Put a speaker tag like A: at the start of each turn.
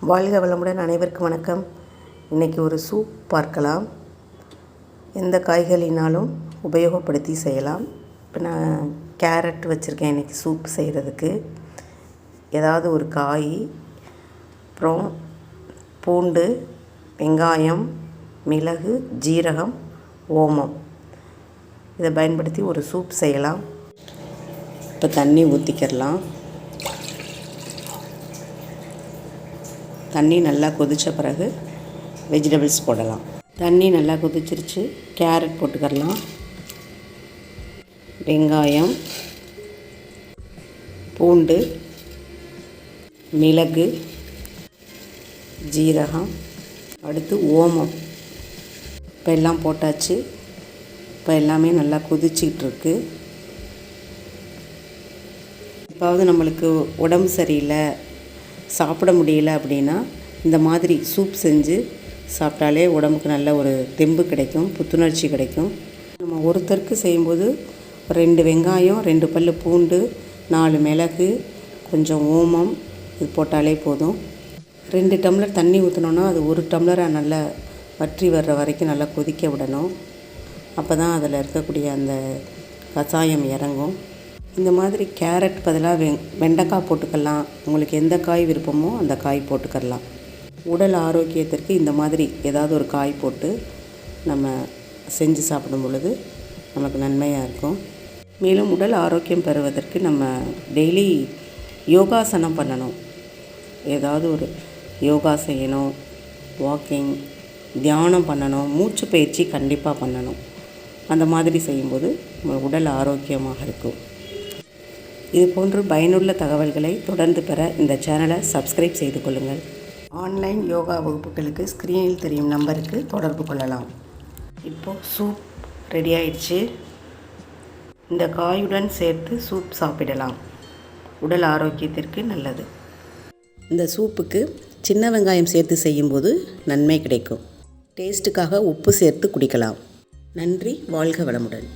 A: வாழ்க வளமுடன் அனைவருக்கும் வணக்கம். இன்றைக்கி ஒரு சூப் பார்க்கலாம். எந்த காய்கறினாலும் உபயோகப்படுத்தி செய்யலாம். இப்போ நான் கேரட் வச்சுருக்கேன் இன்றைக்கி சூப் செய்கிறதுக்கு ஏதாவது ஒரு காய் அப்புறம் பூண்டு வெங்காயம் மிளகு ஜீரகம் ஓமம். இதை பயன்படுத்தி ஒரு சூப் செய்யலாம். இப்போ தண்ணி ஊற்றிக்கிடலாம் தண்ணி நல்லா கொதித்த பிறகு வெஜிடபிள்ஸ் போடலாம். தண்ணி நல்லா கொதிச்சிருச்சு. கேரட் போட்டுக்கலாம் வெங்காயம் பூண்டு மிளகு ஜீரகம் அடுத்து ஓமம். இப்போ எல்லாம் போட்டாச்சு. இப்போ எல்லாமே நல்லா கொதிச்சிக்கிட்டு இருக்கு எப்பாவது நம்மளுக்கு உடம்பு சரியில்லை. சாப்பிட முடியல அப்படின்னா இந்த மாதிரி சூப் செஞ்சு சாப்பிட்டாலே உடம்புக்கு நல்ல ஒரு தெம்பு கிடைக்கும் புத்துணர்ச்சி கிடைக்கும். நம்ம ஒருத்தருக்கு செய்யும்போது ரெண்டு வெங்காயம் ரெண்டு பல் பூண்டு நாலு மிளகு கொஞ்சம் ஓமம் இது போட்டாலே போதும். ரெண்டு டம்ளர் தண்ணி ஊற்றினோன்னா அது ஒரு டம்ளராக நல்லா வற்றி வர்ற வரைக்கும் நல்லா கொதிக்க விடணும். அப்போ தான் அதில் இருக்கக்கூடிய அந்த கஷாயம் இறங்கும். இந்த மாதிரி கேரட் பதிலாக வெ வெண்டைக்காய் போட்டுக்கலாம். உங்களுக்கு எந்த காய் விருப்பமோ அந்த காய் போட்டுக்கலாம் உடல் ஆரோக்கியத்திற்கு இந்த மாதிரி ஏதாவது ஒரு காய் போட்டு நம்ம செஞ்சு சாப்பிடும் பொழுது நமக்கு நன்மையாக இருக்கும். மேலும் உடல் ஆரோக்கியம் பெறுவதற்கு நம்ம டெய்லி யோகாசனம் பண்ணணும். ஏதாவது ஒரு யோகா செய்யணும் வாக்கிங் தியானம் பண்ணணும் மூச்சு பயிற்சி கண்டிப்பாக பண்ணணும். அந்த மாதிரி செய்யும்போது நம்ம உடல் ஆரோக்கியமாக இருக்கும். இது போன்று பயனுள்ள தகவல்களை தொடர்ந்து பெற இந்த சேனலை சப்ஸ்கிரைப் செய்து கொள்ளுங்கள். ஆன்லைன் யோகா வகுப்புகளுக்கு ஸ்க்ரீனில் தெரியும் நம்பருக்கு தொடர்பு கொள்ளலாம். இப்போது சூப் ரெடி ஆயிடுச்சு. இந்த காயுடன் சேர்த்து சூப் சாப்பிடலாம். உடல் ஆரோக்கியத்திற்கு நல்லது. இந்த சூப்புக்கு சின்ன வெங்காயம் சேர்த்து செய்யும்போது நன்மை கிடைக்கும். டேஸ்ட்டுக்காக உப்பு சேர்த்து குடிக்கலாம். நன்றி வாழ்க வளமுடன்.